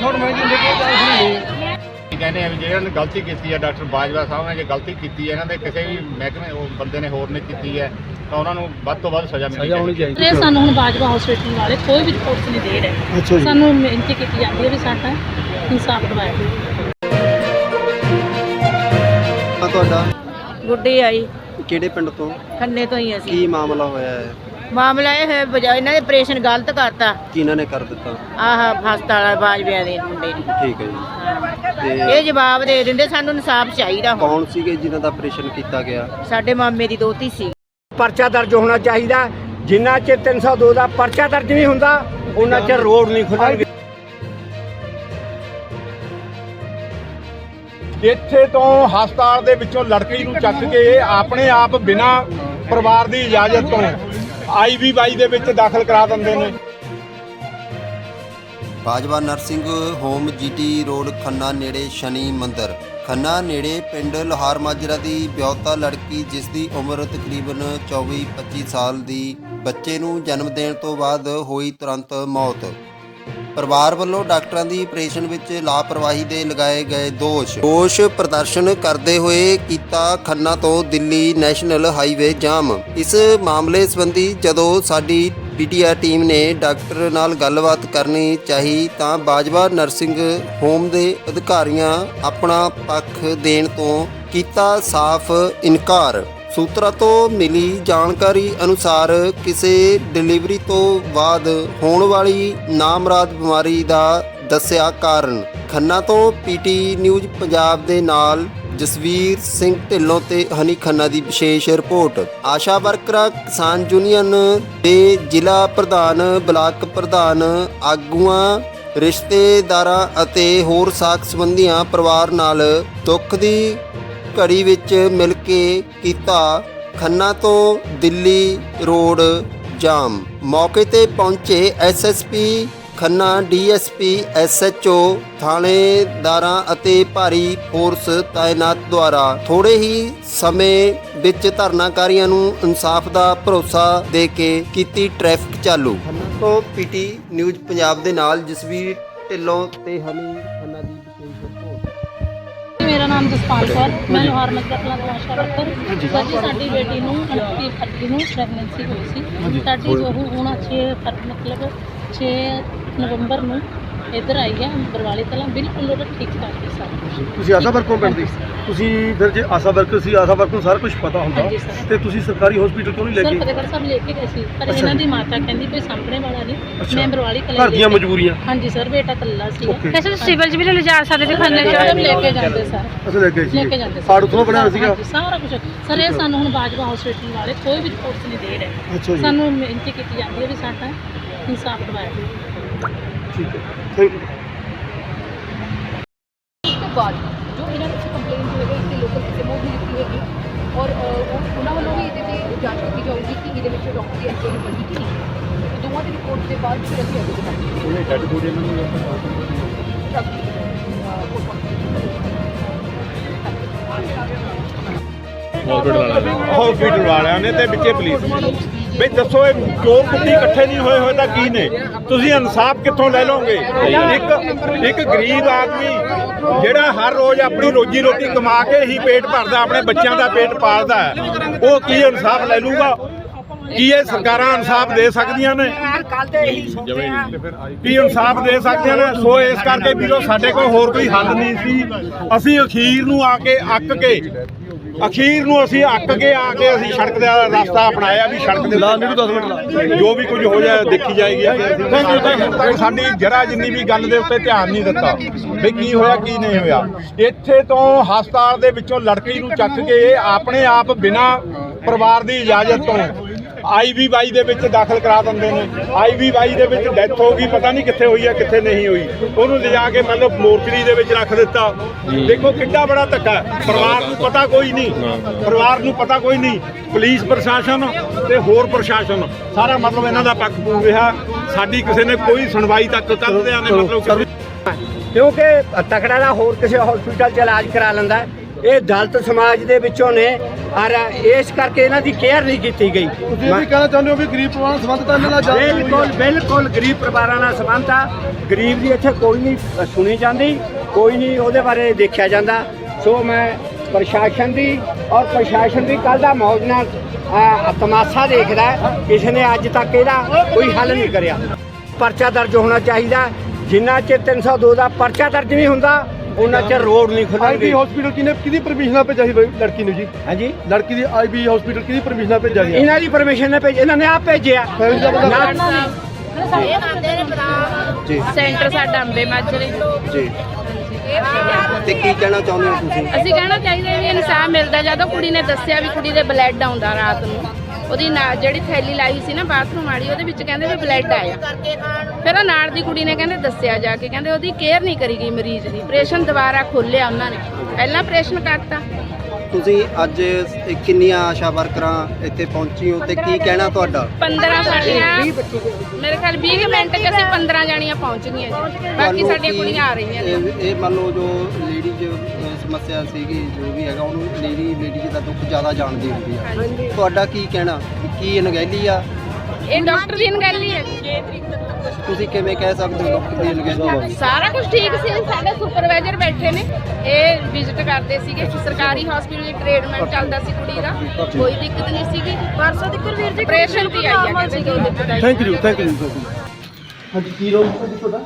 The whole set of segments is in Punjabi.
ਛੋੜ ਮੈਂ ਜਿੰਦੇ ਕੋਲ ਜਾ ਸੁਣੀ ਇਹ ਕਹਿੰਦੇ ਆ ਵੀ ਜਿਹੜਾ ਨੇ ਗਲਤੀ ਕੀਤੀ ਹੈ ਡਾਕਟਰ ਬਾਜਵਾ ਸਾਹਿਬ ਨੇ ਜੇ ਗਲਤੀ ਕੀਤੀ ਹੈ ਇਹਨਾਂ ਦੇ ਕਿਸੇ ਵੀ ਮਹਿਕਮੇ ਉਹ ਬੰਦੇ ਨੇ ਹੋਰ ਨੇ ਕੀਤੀ ਹੈ ਤਾਂ ਉਹਨਾਂ ਨੂੰ ਵੱਧ ਤੋਂ ਵੱਧ ਸਜ਼ਾ ਮਿਲਣੀ ਚਾਹੀਦੀ। ਚਾਹੀਦੀ। ਇਹ ਸਾਨੂੰ ਹੁਣ ਬਾਜਵਾ ਹਸਪੀਟਲ ਵਾਲੇ ਕੋਈ ਵੀ ਰਿਪੋਰਟ ਨਹੀਂ ਦੇ ਰਹੇ। ਜੀ। ਸਾਨੂੰ ਬੇਨਤੀ ਕੀਤੀ ਜਾਂਦੀ ਹੈ ਵੀ ਸਾਡਾ ਇਨਸਾਫ ਦਿਵਾਇਆ ਤੁਹਾਡਾ? ਗੁੱਡੀ ਆਈ। ਕਿਹੜੇ ਪਿੰਡ ਤੋਂ? ਖੰਨੇ ਤੋਂ ਹੀ ਅਸੀਂ। ਕੀ ਮਾਮਲਾ ਹੋਇਆ ਹੈ? ਮਾਮਲਾ ਇਹ ਹੈ ਬਜਾ ਇਹਨਾਂ ਨੇ ਆਪਰੇਸ਼ਨ ਗਲਤ ਕਰਤਾ। ਕਿਹਨਾਂ ਨੇ ਕਰ ਦਿੱਤਾ? ਆਹ ਹਸਪਤਾਲ ਬਾਜਵਿਆਂ ਦੇ ਮੁੰਡੇ ਨੇ। ਠੀਕ ਹੈ ਜੀ। ਤੇ ਇਹ ਜਵਾਬ ਦੇ ਦਿੰਦੇ ਸਾਨੂੰ ਇਨਸਾਫ ਚਾਹੀਦਾ ਹੁਣ। ਕੌਣ ਸੀਗੇ ਜਿਨ੍ਹਾਂ ਦਾ ਆਪਰੇਸ਼ਨ ਕੀਤਾ ਗਿਆ? ਸਾਡੇ ਮਾਮੇ ਦੀ ਦੋਤੀ ਸੀ। ਪਰਚਾ ਦਰਜ ਹੋਣਾ ਚਾਹੀਦਾ। ਜਿੰਨਾ ਚਿਰ 302 ਦਾ ਪਰਚਾ ਦਰਜ ਨਹੀਂ ਹੁੰਦਾ ਉਹਨਾਂ ਚਿਰ ਰੋਡ ਨਹੀਂ ਖੁੱਲਣਗੇ। ਇੱਥੇ ਤੋਂ ਹਸਪਤਾਲ ਦੇ ਵਿੱਚੋਂ ਲੜਕੀ ਨੂੰ ਚੱਕ ਕੇ ਆਪਣੇ ਆਪ ਬਿਨਾਂ ਪਰਿਵਾਰ ਦੀ ਇਜਾਜ਼ਤ ਤੋਂ ਆਈਵੀਵਾਈ ਦੇ ਵਿੱਚ ਦਾਖਲ ਕਰਾ ਦਿੰਦੇ ਨੇ। Bajwa nursing home GT road Khanna ਨੇੜੇ ਸ਼ਨੀ ਮੰਦਰ। ਖੰਨਾ ਨੇੜੇ ਪਿੰਡ ਲੋਹਾਰ ਮਾਜਰਾ ਦੀ ਵਿਆਹੁਤਾ ਲੜਕੀ, ਜਿਸ ਦੀ ਉਮਰ ਤਕਰੀਬਨ 24-25 ਸਾਲ ਦੀ, ਬੱਚੇ ਨੂੰ ਜਨਮ ਦੇਣ ਤੋਂ ਬਾਅਦ ਹੋਈ ਤੁਰੰਤ ਮੌਤ। ਪਰਿਵਾਰ ਵੱਲੋਂ ਡਾਕਟਰਾਂ ਦੀ ਆਪਰੇਸ਼ਨ ਵਿੱਚ ਲਾਪਰਵਾਹੀ ਦੇ ਲਗਾਏ ਗਏ ਦੋਸ਼। ਦੋਸ਼ ਪ੍ਰਦਰਸ਼ਨ ਕਰਦੇ ਹੋਏ ਕੀਤਾ ਖੰਨਾ ਤੋਂ ਦਿੱਲੀ ਨੈਸ਼ਨਲ ਹਾਈਵੇ ਜਾਮ। ਇਸ ਮਾਮਲੇ ਸੰਬੰਧੀ ਜਦੋਂ ਸਾਡੀ ਪੀਟੀਆਰ ਟੀਮ ਨੇ ਡਾਕਟਰ ਨਾਲ ਗੱਲਬਾਤ ਕਰਨੀ ਚਾਹੀ ਤਾਂ ਬਾਜਵਾ ਨਰਸਿੰਗ ਹੋਮ ਦੇ ਅਧਿਕਾਰੀਆਂ ਆਪਣਾ ਪੱਖ ਦੇਣ ਤੋਂ ਕੀਤਾ ਸਾਫ਼ ਇਨਕਾਰ। ਸੂਤਰਾਂ ਤੋਂ ਮਿਲੀ ਜਾਣਕਾਰੀ ਅਨੁਸਾਰ ਕਿਸੇ ਡਿਲੀਵਰੀ ਤੋਂ ਬਾਅਦ ਹੋਣ ਵਾਲੀ ਨਾਮਰਾਦ ਬਿਮਾਰੀ ਦਾ ਦੱਸਿਆ ਕਾਰਨ ਖੰਨਾ ਤੋਂ ਪੀਟੀ ਨਿਊਜ਼ ਪੰਜਾਬ ਦੇ ਨਾਲ ਜਸਵੀਰ ਸਿੰਘ ਢਿੱਲੋਂ ਤੇ ਹਨੀ ਖੰਨਾ ਦੀ ਵਿਸ਼ੇਸ਼ ਰਿਪੋਰਟ। ਆਸ਼ਾ ਵਰਕਰਾਂ, ਕਿਸਾਨ ਯੂਨੀਅਨ ਦੇ ਜ਼ਿਲ੍ਹਾ ਪ੍ਰਧਾਨ, ਬਲਾਕ ਪ੍ਰਧਾਨ, ਆਗੂਆਂ, ਰਿਸ਼ਤੇਦਾਰਾਂ ਅਤੇ ਹੋਰ ਸਾਕ ਸੰਬੰਧੀਆਂ ਪਰਿਵਾਰ ਨਾਲ ਦੁੱਖ ਦੀ ਘੜੀ ਵਿੱਚ ਮਿਲ ਕੇ ਕੀਤਾ ਖੰਨਾ ਤੋਂ ਦਿੱਲੀ ਰੋਡ ਜਾਮ। ਮੌਕੇ ਤੇ ਪਹੁੰਚੇ ਐਸਐਸਪੀ ਖੰਨਾ ਡੀਐਸਪੀ ਐਸਐਚਓ ਥਾਣੇਦਾਰਾਂ ਅਤੇ ਭਾਰੀ ਫੋਰਸ ਤਾਇਨਾਤ ਦੁਆਰਾ ਥੋੜੇ ਹੀ ਸਮੇਂ ਵਿੱਚ ਧਰਨਾਕਾਰੀਆਂ ਨੂੰ ਇਨਸਾਫ ਦਾ ਭਰੋਸਾ ਦੇ ਕੇ ਕੀਤੀ ਟ੍ਰੈਫਿਕ ਚਾਲੂ। ਖੰਨਾ ਤੋਂ ਪੀਟੀ ਨਿਊਜ਼ ਪੰਜਾਬ ਦੇ ਨਾਲ ਜਸਵੀਰ ਢਿੱਲੋਂ ਤੇ ਹਨੀ ਖੰਨਾ ਦੀ ਨਾਮ ਜਸਪਾਲ ਕੌਰ। ਮੈਂ ਲੋਹਾਰ ਨਗਰ ਕਲਾਂ ਤੋਂ ਆਸ਼ਾ ਵਰਕਰ। ਸਰ ਜੀ ਸਾਡੀ ਬੇਟੀ ਨੂੰ 29 ਫਰਵਰੀ ਨੂੰ ਪ੍ਰੈਗਨੈਂਸੀ ਹੋਈ ਸੀ। ਸਾਡੀ ਜੋ ਹੁਣ 6 ਫਰਵਰੀ ਮਤਲਬ 6 ਨਵੰਬਰ ਨੂੰ ਇੱਧਰ ਆਈ ਹੈ ਬਰਵਾਲੀ ਕਲਾਂ ਬਿਲਕੁਲ ਉਹਦਾ ਠੀਕ ਸੀ ਸਾਰਾ ਤੁਸੀਂ ਆਸ਼ਾ ਵਰਕਰ ਪਿੰਡ ਦੀ? ਤੁਸੀਂ ਫਿਰ ਜੇ ਆਸ਼ਾ ਵਰਕਰ ਸੀ ਆਸ਼ਾ ਵਰਕਰ ਨੂੰ ਸਾਰਾ ਕੁਝ ਪਤਾ ਹੁੰਦਾ ਹਾਂਜੀ ਸਰ। ਤੇ ਤੁਸੀਂ ਸਰਕਾਰੀ ਹਸਪੀਟਲ ਕਿਉਂ ਨਹੀਂ ਲੈ ਸਰ ਗਏ ਫਤਿਹਗੜ੍ਹ ਸਾਹਿਬ ਲੈ ਕੇ ਗਏ ਸੀ ਪਰ ਅੱਛਾ। ਇਹਨਾਂ। ਦੀ ਮਾਤਾ ਕਹਿੰਦੀ ਕੋਈ ਸਾਹਮਣੇ ਵਾਲਾ ਨਹੀਂ ਅੱਛਾ। ਮੈਂ ਬਰਵਾਲੀ ਕਲਾਂ ਘਰ ਦੀਆਂ ਮਜਬੂਰੀਆਂ। ਹਾਂਜੀ ਸਰ ਬੇਟਾ ਕੱਲਾ ਸੀ। ਓਕੇ ਵੈਸੇ ਤੁਸੀਂ ਸਿਵਲ ਚ ਵੀ ਲਿਜਾ ਸਕਦੇ ਤੇ ਖੰਨੇ ਚ? ਮੈਡਮ ਲੈ ਕੇ ਜਾਂਦੇ ਸਰ। ਅਸੀਂ ਲੈ ਗਏ ਲੈ ਕੇ ਜਾਂਦੇ ਸੀ ਕਾਰਡ ਉਥੋਂ ਬਣਿਆ ਹੋਇਆ ਸੀਗਾ? ਹਾਂਜੀ, ਸਾਰਾ ਕੁਝ ਸਰ ਇਹ ਸਾਨੂੰ ਹੁਣ ਬਾਜਵਾ ਹਸਪੀਟਲ ਵਾਲੇ ਕੋਈ ਵੀ ਰਿਪੋਰਟ ਨਹੀਂ ਦੇ ਰਹੇ। ਅੱਛਾ ਜੀ। ਸਾਨੂੰ ਬੇਨਤੀ ਕੀਤੀ ਜਾਂਦੀ ਹੈ ਵੀ ਸਾਡਾ ਇਨਸਾਫ ਦਿਵਾਇਆ ਜਾਵੇ। ਠੀਕ ਹੈ। ਥੈਂਕ ਯੂ ਉਸ ਤੋਂ ਬਾਅਦ ਜੋ ਇਹਨਾਂ ਵਿੱਚ ਕੰਪਲੇਂਟ ਹੋਏਗਾ ਇਸ ਤੇ ਲੋਕਲ ਕਿਸੇ ਮੋੜ ਨਹੀਂ ਦਿੱਤੀ ਹੈਗੀ ਔਰ ਅ, ਉਹ- ਉਹਨਾਂ ਵੱਲੋਂ ਵੀ ਇਹਦੇ ਤੇ ਜਾਂਚ ਕੀਤੀ ਜਾਊਗੀ ਕਿ ਇਹਦੇ ਵਿੱਚ ਡਾਕਟਰ ਦੀ ਐਂਟਰੀ ਬਣੀ ਕਿ ਨਹੀਂ। ਤੇ ਦੋਵਾਂ ਦੀ ਰਿਪੋਰਟ ਦੇ ਬਾਅਦ ਫਿਰ ਅਸੀਂ ਅੱਗੇ ਵਧਾਂਗੇ ਉਹਨੇ ਡੈਡ ਬੋਡੀ ਇਹਨਾਂ ਨੂੰ ਹਸਪੀਟਲ ਵਾਲਿਆਂ ਨੇ। ਤੇ ਵਿੱਚੇ ਪੁਲਿਸ ਵੀ ਦੱਸੋ ਇਹ ਚੋਰ ਕੁੱਤੀ ਇਕੱਠੇ ਨਹੀਂ ਹੋਏ ਹੋਏ ਤਾਂ ਕੀ ਨੇ? ਤੁਸੀਂ ਇਨਸਾਫ ਕਿੱਥੋਂ ਲੈ ਲਓਗੇ? ਇੱਕ ਇੱਕ ਗਰੀਬ ਆਦਮੀ ਜਿਹੜਾ ਹਰ ਰੋਜ਼ ਆਪਣੀ ਰੋਜੀ ਰੋਟੀ ਕਮਾ ਕੇ ਹੀ ਪੇਟ ਭਰਦਾ, ਆਪਣੇ ਬੱਚਿਆਂ ਦਾ ਪੇਟ ਪਾਲਦਾ ਉਹ ਕੀ ਇਨਸਾਫ ਲੈ ਲੂਗਾ ਕੀ ਇਹ ਸਰਕਾਰਾਂ ਇਨਸਾਫ ਦੇ ਸਕਦੀਆਂ ਨੇ? ਕੀ ਇਨਸਾਫ ਦੇ ਸਕਦੀਆਂ ਨੇ? ਸੋ ਇਸ ਕਰਕੇ ਵੀਰੋ, ਸਾਡੇ ਕੋਲ ਹੋਰ ਕੋਈ ਹੱਲ ਨਹੀਂ ਸੀ। ਅਸੀਂ ਅਖੀਰ ਨੂੰ ਆ ਕੇ ਅੱਕ ਕੇ ਅਖੀਰ ਨੂੰ ਅਸੀਂ ਅੱਕ ਕੇ ਆ ਕੇ ਅਸੀਂ ਸੜਕ ਦਾ ਰਸਤਾ ਅਪਣਾਇਆ ਵੀ ਸੜਕ ਦੇ ਲਾ ਮੈਨੂੰ 10 ਮਿੰਟ ਲਾ। ਜੋ ਵੀ ਕੁਝ ਹੋ ਜਾਏ ਦੇਖੀ ਜਾਏਗੀ ਥੈਂਕ ਯੂ ਥੈਂਕ ਯੂ ਸਾਡੀ ਜਰਾ ਜਿੰਨੀ ਵੀ ਗੱਲ ਦੇ ਉੱਤੇ ਧਿਆਨ ਨਹੀਂ ਦਿੱਤਾ ਵੀ ਕੀ ਹੋਇਆ ਕੀ ਨਹੀਂ ਹੋਇਆ। ਇੱਥੇ ਤੋਂ ਹਸਪਤਾਲ ਦੇ ਵਿੱਚੋਂ ਲੜਕੀ ਨੂੰ ਚੱਕ ਕੇ ਆਪਣੇ ਆਪ ਬਿਨਾਂ ਪਰਿਵਾਰ ਦੀ ਇਜਾਜ਼ਤ ਤੋਂ ਆਈਵੀਵਾਈ ਦੇ ਵਿੱਚ ਦਾਖਲ ਕਰਾ ਦਿੰਦੇ ਨੇ। ਆਈਵੀਵਾਈ ਦੇ ਵਿੱਚ ਡੈਥ ਹੋ ਗਈ ਪਤਾ ਨਹੀਂ ਕਿੱਥੇ ਹੋਈ ਹੈ ਕਿੱਥੇ ਨਹੀਂ ਹੋਈ। ਉਹਨੂੰ ਲਿਜਾ ਕੇ ਮਤਲਬ ਮੋਰਚਰੀ ਦੇ ਵਿੱਚ ਰੱਖ ਦਿੱਤਾ। ਦੇਖੋ ਕਿੰਨਾ ਬੜਾ ਧੱਕਾ ਹੈ। ਪਰਿਵਾਰ ਨੂੰ ਪਤਾ ਕੋਈ ਨਹੀਂ। ਪਰਿਵਾਰ ਨੂੰ ਪਤਾ ਕੋਈ ਨਹੀਂ। ਪੁਲਿਸ ਪ੍ਰਸ਼ਾਸਨ ਤੇ ਹੋਰ ਪ੍ਰਸ਼ਾਸਨ। ਸਾਰਾ ਮਤਲਬ ਇਹਨਾਂ ਦਾ ਪੱਖ ਪੂਰ ਰਿਹਾ। ਸਾਡੀ ਕਿਸੇ ਨੇ ਕੋਈ ਸੁਣਵਾਈ ਤੱਕ ਕਰਦਿਆਂ ਨੇ ਮਤਲਬ ਕਿਸੇ ਕਿਉਂਕਿ ਤਕੜਾ ਦਾ ਹੋਰ ਕਿਸੇ ਹਸਪੀਟਲ 'ਚ ਇਲਾਜ ਕਰਾ ਲੈਂਦਾ ਹੈ। ਇਹ ਦਲਿਤ ਸਮਾਜ ਦੇ ਵਿੱਚੋਂ ਨੇ ਔਰ ਇਸ ਕਰਕੇ ਇਹਨਾਂ ਦੀ ਕੇਅਰ ਨਹੀਂ ਕੀਤੀ ਗਈ ਤੁਸੀਂ ਇਹ ਵੀ ਕਹਿਣਾ ਚਾਹੁੰਦੇ ਹੋ ਵੀ ਗਰੀਬ ਪਰਿਵਾਰਾਂ ਨਾਲ ਸੰਬੰਧ ਤਾਂ ਇਹਨਾਂ ਜ਼ਿਆਦਾ ਬਿਲਕੁਲ। ਬਿਲਕੁਲ ਗਰੀਬ ਪਰਿਵਾਰਾਂ ਨਾਲ ਸੰਬੰਧ ਆ ਗਰੀਬ ਦੀ ਇੱਥੇ ਕੋਈ ਨਹੀਂ ਸੁਣੀ ਜਾਂਦੀ ਕੋਈ ਨਹੀਂ ਉਹਦੇ ਬਾਰੇ ਦੇਖਿਆ ਜਾਂਦਾ ਸੋ ਮੈਂ ਪ੍ਰਸ਼ਾਸਨ ਦੀ ਔਰ ਪ੍ਰਸ਼ਾਸਨ ਵੀ ਕੱਲ ਦਾ ਮੌਜ ਨਾਲ ਅਹ, ਤਮਾਸ਼ਾ ਦੇਖਦਾ ਹੈ। ਕਿਸੇ ਨੇ ਅੱਜ ਤੱਕ ਇਹਦਾ ਕੋਈ ਹੱਲ ਨਹੀਂ ਕਰਿਆ ਪਰਚਾ ਦਰਜ ਹੋਣਾ ਚਾਹੀਦਾ ਜਿੰਨਾ ਚਿਰ 302 ਦਾ ਪਰਚਾ ਦਰਜ ਨਹੀਂ ਹੁੰਦਾ ਉਹਨਾਂ ਚਿਰ ਰੋਡ ਨਹੀਂ ਆਈਬੀ ਖੁੱਲਣਗੇ ਹਸਪੀਟਲ ਕਿਨੇ ਕਿਹਦੀ ਪਰਮਿਸ਼ਨ ਭੇਜਿਆ ਸੀ ਬਈ ਲੜਕੀ ਨੂੰ ਜੀ? ਹਾਂਜੀ। ਲੜਕੀ ਦੀ ਆਈਬੀ ਹਸਪੀਟਲ ਕਿਹਦੀ ਪਰਮਿਸ਼ਨ ਭੇਜਿਆ ਗਿਆ ਇਹਨਾਂ ਦੀ ਪਰਮਿਸ਼ਨ ਨੇ ਭੇਜ ਇਹਨਾਂ ਨੇ ਆਪ ਭੇਜਿਆ। ਫੈਮਿਲੀ ਦਾ ਬੰਦਾ ਨਾ- ਸੈਂਟਰ ਸਾਡਾ ਅੰਬੇ ਮਾਜਰੇ। ਜੀ। ਤੇ ਕੀ ਕਹਿਣਾ ਚਾਹੁੰਦੇ ਹੋ ਤੁਸੀਂ? ਅਸੀਂ ਕਹਿਣਾ ਚਾਹੀਦਾ ਵੀ ਇਨਸਾਫ ਮਿਲਦਾ ਜਦੋਂ ਕੁੜੀ ਨੇ ਦੱਸਿਆ ਵੀ ਕੁੜੀ ਦੇ ਬਲੱਡ ਆਉਂਦਾ ਰਾਤ ਨੂੰ। ਉਹਦੀ ਜਿਹੜੀ ਥੈਲੀ ਲਾਈ ਸੀ ਨਾ ਬਾਥਰੂਮ ਵਾਲੀ ਉਹਦੇ ਵਿੱਚ ਕਹਿੰਦੇ ਵੀ ਬਲੱਡ ਆਇਆ। ਫਿਰ ਉਹ ਨਾਲ ਦੀ ਕੁੜੀ ਨੇ ਕਹਿੰਦੇ ਦੱਸਿਆ ਜਾ ਕੇ ਕਹਿੰਦੇ ਉਹਦੀ ਕੇਅਰ ਨਹੀਂ ਕਰੀ ਗਈ ਮਰੀਜ਼ ਦੀ। ਆਪਰੇਸ਼ਨ ਦੁਬਾਰਾ ਖੋਲਿਆ ਉਹਨਾਂ ਨੇ। ਪਹਿਲਾਂ ਆਪਰੇਸ਼ਨ ਕਰਤਾ। ਤੁਸੀਂ ਅੱਜ ਕਿੰਨੀਆਂ ਆਸ਼ਾ ਵਰਕਰਾਂ ਇੱਥੇ ਪਹੁੰਚੀ ਹੋ ਤੇ ਕੀ ਕਹਿਣਾ ਤੁਹਾਡਾ? 15 ਸਾਡੀਆਂ ਮੇਰੇ ਖਿਆਲ 20 ਕੁ ਮਿੰਟ ਚ ਅਸੀਂ 15 ਜਾਣੀਆਂ ਪਹੁੰਚ ਗਈਆਂ ਜੀ। ਬਾਕੀ ਸਾਡੀਆਂ ਕੁੜੀਆਂ ਆ ਰਹੀਆਂ ਨੇ। ਇਹ ਇਹ ਮੰਨ ਲਓ ਜੋ ਲੇਡੀ ਜੋ ਸਮੱਸਿਆ ਸੀਗੀ ਜੋ ਵੀ ਹੈਗਾ ਉਹਨੂੰ ਲੇਡੀ ਲੇਡੀ ਦਾ ਦੁੱਖ ਜ਼ਿਆਦਾ ਜਾਣਦੀ ਹੁੰਦੀ ਆ। ਤੁਹਾਡਾ ਕੀ ਕਹਿਣਾ? ਕੀ ਅਣਗਹਿਲੀ ਆ? ਇਹ ਡਾਕਟਰ ਦੀ ਗੱਲ ਹੀ। ਤੁਸੀਂ ਕਿਵੇਂ ਕਹਿ ਸਕਦੇ ਹੋ ਡਾਕਟਰ ਦੀ ਅਣਗਹਿਲੀ? ਸਾਰਾ ਕੁਝ ਠੀਕ ਸੀ। ਸਾਡੇ ਸੁਪਰਵਾਈਜ਼ਰ ਬੈਠੇ ਨੇ। ਇਹ ਵਿਜ਼ਿਟ ਕਰਦੇ ਸੀਗੇ। ਸਰਕਾਰੀ ਹਸਪੀਟਲ ਦੀ ਟ੍ਰੀਟਮੈਂਟ ਚੱਲਦਾ ਸੀ ਕੁੜੀ ਦਾ। ਕੋਈ ਦਿੱਕਤ ਨਹੀਂ ਸੀਗੀ। ਪਰਸੋਂ ਦੀ ਵੀਰ ਜੀ ਆਪਰੇਸ਼ਨ ਦੀ ਆਈ ਹੈ ਥੈਂਕ ਯੂ ਥੈਂਕ ਯੂ ਹਾਂਜੀ ਕੀ ਰੋਲ ਤੁਹਾਡਾ?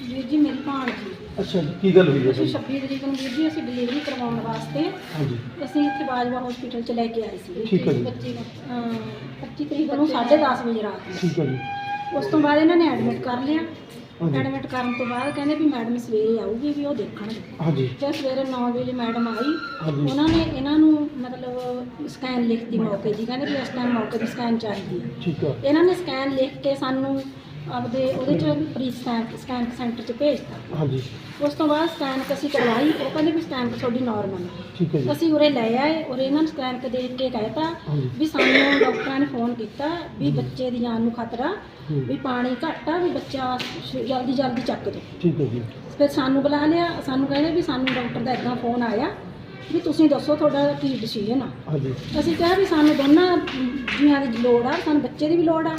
ਵੀਰ ਜੀ ਮੇਰੀ ਭਾਣਜੀ ਅੱਛਾ ਜੀ ਕੀ ਗੱਲ ਹੋਈ ਹੈ ਅਸੀਂ ਜੀ? 26 ਤਰੀਕ ਨੂੰ ਵੀਰ ਜੀ ਅਸੀਂ ਡਿਲੀਵਰੀ ਕਰਵਾਉਣ ਵਾਸਤੇ ਹਾਂਜੀ। ਅਸੀਂ ਇੱਥੇ ਬਾਜਵਾ ਹਸਪੀਟਲ ਚ ਲੈ ਕੇ ਆਏ ਸੀ। ਠੀਕ ਹੈ ਜੀ। 25 ਨੂੰ ਅਮ 25 ਤਰੀਕ ਨੂੰ 10:30 ਵਜੇ ਰਾਤ ਨੂੰ। ਠੀਕ ਹੈ ਜੀ। ਉਸ ਤੋਂ ਬਾਅਦ ਇਹਨਾਂ ਨੇ ਐਡਮਿਟ ਕਰ ਲਿਆ। ਹਾਂਜੀ। ਐਡਮਿਟ ਕਰਨ ਤੋਂ ਬਾਅਦ ਕਹਿੰਦੇ ਵੀ ਮੈਡਮ ਸਵੇਰੇ ਆਊਗੀ ਵੀ ਉਹ ਦੇਖਣਗੇ। ਹਾਂਜੀ। ਫਿਰ ਸਵੇਰੇ 9 ਵਜੇ ਮੈਡਮ ਆਈ। ਹਾਂਜੀ। ਉਹਨਾਂ ਨੇ ਇਹਨਾਂ ਨੂੰ ਮਤਲਬ ਸਕੈਨ ਲਿਖਤੀ ਮੌਕੇ ਦੀ। ਕਹਿੰਦੇ ਵੀ ਇਸ ਟਾਈਮ ਮੌਕੇ ਦੀ ਸਕੈਨ ਚਾਹੀਦੀ ਹੈ। ਠੀਕ ਹੈ। ਇਹਨਾਂ ਨੇ ਸਕੈਨ ਲਿਖ ਕੇ ਸਾਨੂੰ ਆਪਦੇ ਉਹਦੇ ਚ ਪ੍ਰੀ ਸਕੈਨ ਸਕੈਨ ਸੈਂਟਰ ਚ ਭੇਜਤਾ ਹਾਂਜੀ। ਉਸ ਤੋਂ ਬਾਅਦ ਸਕੈਨ ਅਸੀਂ ਕਰਵਾਈ ਉਹ ਕਹਿੰਦੇ ਵੀ ਸਕੈਨ ਤੁਹਾਡੀ ਨਾਰਮਲ ਹੈ ਠੀਕ ਹੈ ਜੀ। ਅਸੀਂ ਉਰੇ ਲੈ ਆਏ ਔਰ ਇਹਨਾਂ ਨੂੰ ਕੇ ਦੇਖ ਕੇ ਕਹਿਤਾ ਹਾਂਜੀ। ਵੀ ਸਾਨੂੰ ਡਾਕਟਰਾਂ ਨੇ ਫੋਨ ਕੀਤਾ ਵੀ ਬੱਚੇ ਦੀ ਜਾਨ ਨੂੰ ਖਤਰਾ ਹੂੰ। ਵੀ ਪਾਣੀ ਘੱਟ ਆ ਵੀ ਬੱਚਾ ਸ਼- ਜਲਦੀ ਜਲਦੀ ਚੱਕ ਦੋ। ਠੀਕ ਹੈ ਜੀ। ਫਿਰ ਸਾਨੂੰ ਬੁਲਾ ਲਿਆ ਸਾਨੂੰ ਕਹਿੰਦੇ ਵੀ ਸਾਨੂੰ ਡਾਕਟਰ ਦਾ ਇਦਾਂ ਫੋਨ ਆਇਆ ਵੀ ਤੁਸੀਂ ਦੱਸੋ ਤੁਹਾਡਾ ਕੀ ਡਿਸੀਜਨ ਆ। ਹਾਂਜੀ। ਅਸੀਂ ਕਿਹਾ ਵੀ ਸਾਨੂੰ ਦੋਨਾਂ ਜੀਆਂ ਦੀ ਲੋੜ ਆ ਸਾਨੂੰ ਬੱਚੇ ਦੀ ਵੀ ਲੋੜ ਆ।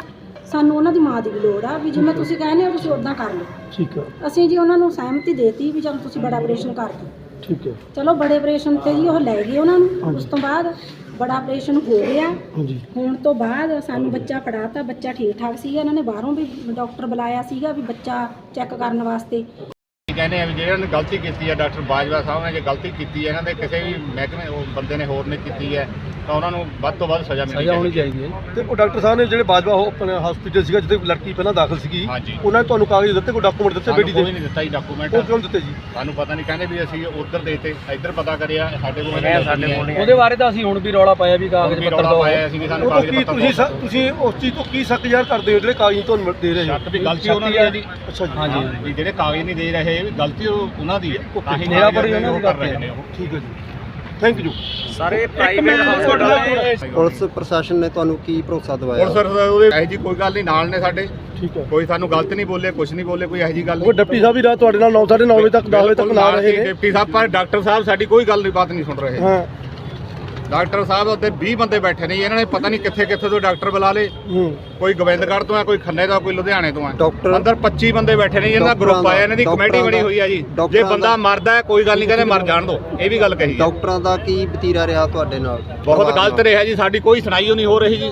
ਸਾਨੂੰ ਉਹਨਾਂ ਦੀ ਮਾਂ ਦੀ ਵੀ ਲੋੜ ਆ ਵੀ ਜਿਵੇਂ ਤੁਸੀਂ ਕਹਿੰਦੇ ਹੋ ਤੁਸੀਂ ਉਦਾਂ ਕਰ ਲਓ। ਠੀਕ ਹੈ ਅਸੀਂ ਜੀ ਉਹਨਾਂ ਨੂੰ ਸਹਿਮਤੀ ਦੇਤੀ ਵੀ ਚਲੋ ਤੁਸੀਂ ਬੜਾ ਆਪਰੇਸ਼ਨ ਕਰ ਦਿਓ ਠੀਕ ਹੈ ਚਲੋ ਬੜੇ ਆਪਰੇਸ਼ਨ ਤੇ ਜੀ ਉਹ ਲੈ ਗਏ ਉਹਨਾਂ ਨੂੰ। ਉਸ ਤੋਂ ਬਾਅਦ ਬੜਾ ਆਪਰੇਸ਼ਨ ਹੋ ਗਿਆ। ਹਾਂਜੀ। ਹੋਣ ਤੋਂ ਬਾਅਦ ਸਾਨੂੰ ਬੱਚਾ ਫੜਾਤਾ ਬੱਚਾ ਠੀਕ ਠਾਕ ਸੀਗਾ। ਇਹਨਾਂ ਨੇ ਬਾਹਰੋਂ ਵੀ ਡਾਕਟਰ ਬੁਲਾਇਆ ਸੀਗਾ ਵੀ ਬੱਚਾ ਚੈੱਕ ਕਰਨ ਵਾਸਤੇ। ਕਹਿੰਦੇ ਆ ਵੀ ਜਿਹੜਾ ਨੇ ਗਲਤੀ ਕੀਤੀ ਹੈ ਡਾਕਟਰ ਬਾਜਵਾ ਸਾਹਿਬ ਨੇ ਜੇ ਗਲਤੀ ਕੀਤੀ ਹੈ ਇਹਨਾਂ ਦੇ ਕਿਸੇ ਵੀ ਮਹਿਕਮੇ ਉਹ ਬੰਦੇ ਨੇ ਹੋਰ ਨੇ ਕੀਤੀ ਹੈ ਤਾਂ ਉਹਨਾਂ ਨੂੰ ਵੱਧ ਤੋਂ ਵੱਧ ਸਜ਼ਾ ਮਿਲਣੀ ਚਾਹੀਦੀ ਚਾਹੀਦੀ ਹੈ ਤੇ ਉਹ ਡਾਕਟਰ ਸਾਹਿਬ ਨੇ ਜਿਹੜੇ ਬਾਜਵਾ ਉਹ ਆਪਣੇ ਹਸਪੀਟਲ ਸੀਗਾ ਜਿੱਥੇ ਲੜਕੀ ਪਹਿਲਾਂ ਦਾਖਲ ਸੀਗੀ ਹਾਂਜੀ। ਉਹਨਾਂ ਨੇ ਤੁਹਾਨੂੰ ਕਾਗਜ਼ ਦਿੱਤੇ ਕੋਈ ਡਾਕੂਮੈਂਟ ਦਿੱਤੇ ਸਾਨੂੰ ਬੇਟੀ ਕੋਈ ਦੇ ਨਹੀਂ ਦਿੱਤਾ ਜੀ ਡਾਕੂਮੈਂਟ ਉਹ ਕਿਉਂ ਦਿੱਤੇ ਜੀ? ਸਾਨੂੰ ਪਤਾ ਨਹੀਂ ਕਹਿੰਦੇ ਵੀ ਅਸੀਂ ਉੱਧਰ ਦੇਤੇ ਇੱਧਰ ਪਤਾ ਕਰਿਆ ਸਾਡੇ ਕੋਲ ਸਾਡੇ ਕੋਲ ਉਹਦੇ ਬਾਰੇ ਤਾਂ ਅਸੀਂ ਹੁਣ ਵੀ ਰੌਲਾ ਪਾਇਆ ਵੀ ਕਾਗਜ਼ ਪੱਤਰ ਰੌਲਾ ਦੋ। ਪਾਇਆ ਅਸੀਂ ਵੀ ਸਾਨੂੰ ਉਹ ਤੋਂ ਕਾਗਜ਼ ਕੀ ਪੱਤਰ ਤੁਸੀਂ ਦਿਓ। ਸ- ਤੁਸੀਂ ਉਸ ਚੀਜ਼ ਤੋਂ ਕੀ ਸ਼ੱਕ ਜ਼ਾਹਰ ਕਰਦੇ ਹੋ ਜਿਹੜੇ ਕਾਗਜ਼ ਤੁਹਾਨੂੰ ਦੇ ਰਹੇ ਹੋ? ਸ਼ੱਕ ਵੀ ਗਲਤੀ ਉਹਨਾਂ ਦੀ ਹੈ ਜੀ? ਅੱਛਾ ਜੀ। ਹਾਂਜੀ। ਵੀ ਜਿਹੜੇ ਕਾਗਜ਼ ਨਹੀਂ ਦੇ ਰਹੇ ਵੀ ਗਲਤੀ ਉਹ ਉਹਨਾਂ ਦੀ ਹੈ। ਤਾਂ ਹੀ ਮੇਰਾ ਪਰ ਉਹਨਾਂ ਦੀ ਕਰ ਗਲਤੀ ਰਹੇ। ਨੇ ਉਹ। ਠੀਕ ਹੈ ਜੀ। ਥੈਂਕ ਯੂ ਸਾਰੇ ਪ੍ਰਾਈਵੇਟ ਹਸਪਤਾਲ ਪੁਲਿਸ ਪ੍ਰਸ਼ਾਸਨ ਨੇ ਤੁਹਾਨੂੰ ਕੀ ਭਰੋਸਾ ਦਿਵਾਇਆ? ਹੁਣ ਸਰ ਉਹਦੇ ਇਹੋ ਜੀ ਕੋਈ ਗੱਲ ਨਹੀਂ ਨਾਲ ਨੇ ਸਾਡੇ। ਠੀਕ ਹੈ। ਕੋਈ ਸਾਨੂੰ ਗਲਤ ਨਹੀਂ ਬੋਲੇ ਕੁਝ ਨਹੀਂ ਬੋਲੇ ਕੋਈ ਇਹੋ ਜੀ ਗੱਲ ਉਹ ਡਿਪਟੀ ਸਾਹਿਬ ਵੀ ਰਾਤ ਤੁਹਾਡੇ ਨਾਲ 9:30 ਵਜੇ ਤੱਕ 10 ਵਜੇ ਤੱਕ ਨਾਲ ਰਹੇ ਨੇ। ਡਿਪਟੀ ਸਾਹਿਬ ਪਰ ਡਾਕਟਰ ਸਾਹਿਬ ਸਾਡੀ ਕੋਈ ਗੱਲ ਨਹੀਂ ਬਾਤ ਨਹੀਂ ਸੁਣ ਰਹੇ। ਹਾਂ। ਡਾਕਟਰ ਸਾਹਿਬ ਉੱਤੇ 20 ਬੰਦੇ ਬੈਠੇ ਨੇ ਜੀ, ਇਹਨਾਂ ਨੇ ਪਤਾ ਨਹੀਂ ਕਿੱਥੇ ਕਿੱਥੇ ਤੋਂ ਡਾਕਟਰ ਬੁਲਾ ਲੇ ਹੂੰ। ਕੋਈ ਗੋਬਿੰਦਗੜ੍ਹ ਤੋਂ ਹੈ ਕੋਈ ਖੰਨੇ ਦਾ ਕੋਈ ਲੁਧਿਆਣੇ ਤੋਂ ਹੈ ਡਾਕਟਰ- ਅੰਦਰ 25 ਬੰਦੇ ਬੈਠੇ ਨੇ ਜੀ, ਇਹਨਾਂ ਦਾ ਡਾਕਟਰਾਂ ਗਰੁੱਪ ਆਇਆ ਇਹਨਾਂ ਦੀ ਦਾ- ਕਮੇਟੀ ਬਣੀ ਹੋਈ ਹੈ ਜੀ। ਜੇ ਡਾਕਟਰਾਂ ਬੰਦਾ ਦਾ- ਮਰਦਾ ਹੈ ਕੋਈ ਗੱਲ ਨਹੀਂ ਕਹਿੰਦੇ ਮਰ ਜਾਣ ਦੋ। ਇਹ ਵੀ ਗੱਲ ਕਹੀ ਹੈ। ਡਾਕਟਰਾਂ ਦਾ ਕੀ ਵਤੀਰਾ ਰਿਹਾ ਤੁਹਾਡੇ ਨਾਲ? ਬਹੁਤ ਪਰਿਵਾਰ ਗਲਤ ਨਾਲ? ਰਿਹਾ ਜੀ ਸਾਡੀ ਕੋਈ ਸੁਣਾਈ ਓ ਨਹੀਂ ਹੋ ਰਹੀ ਜੀ।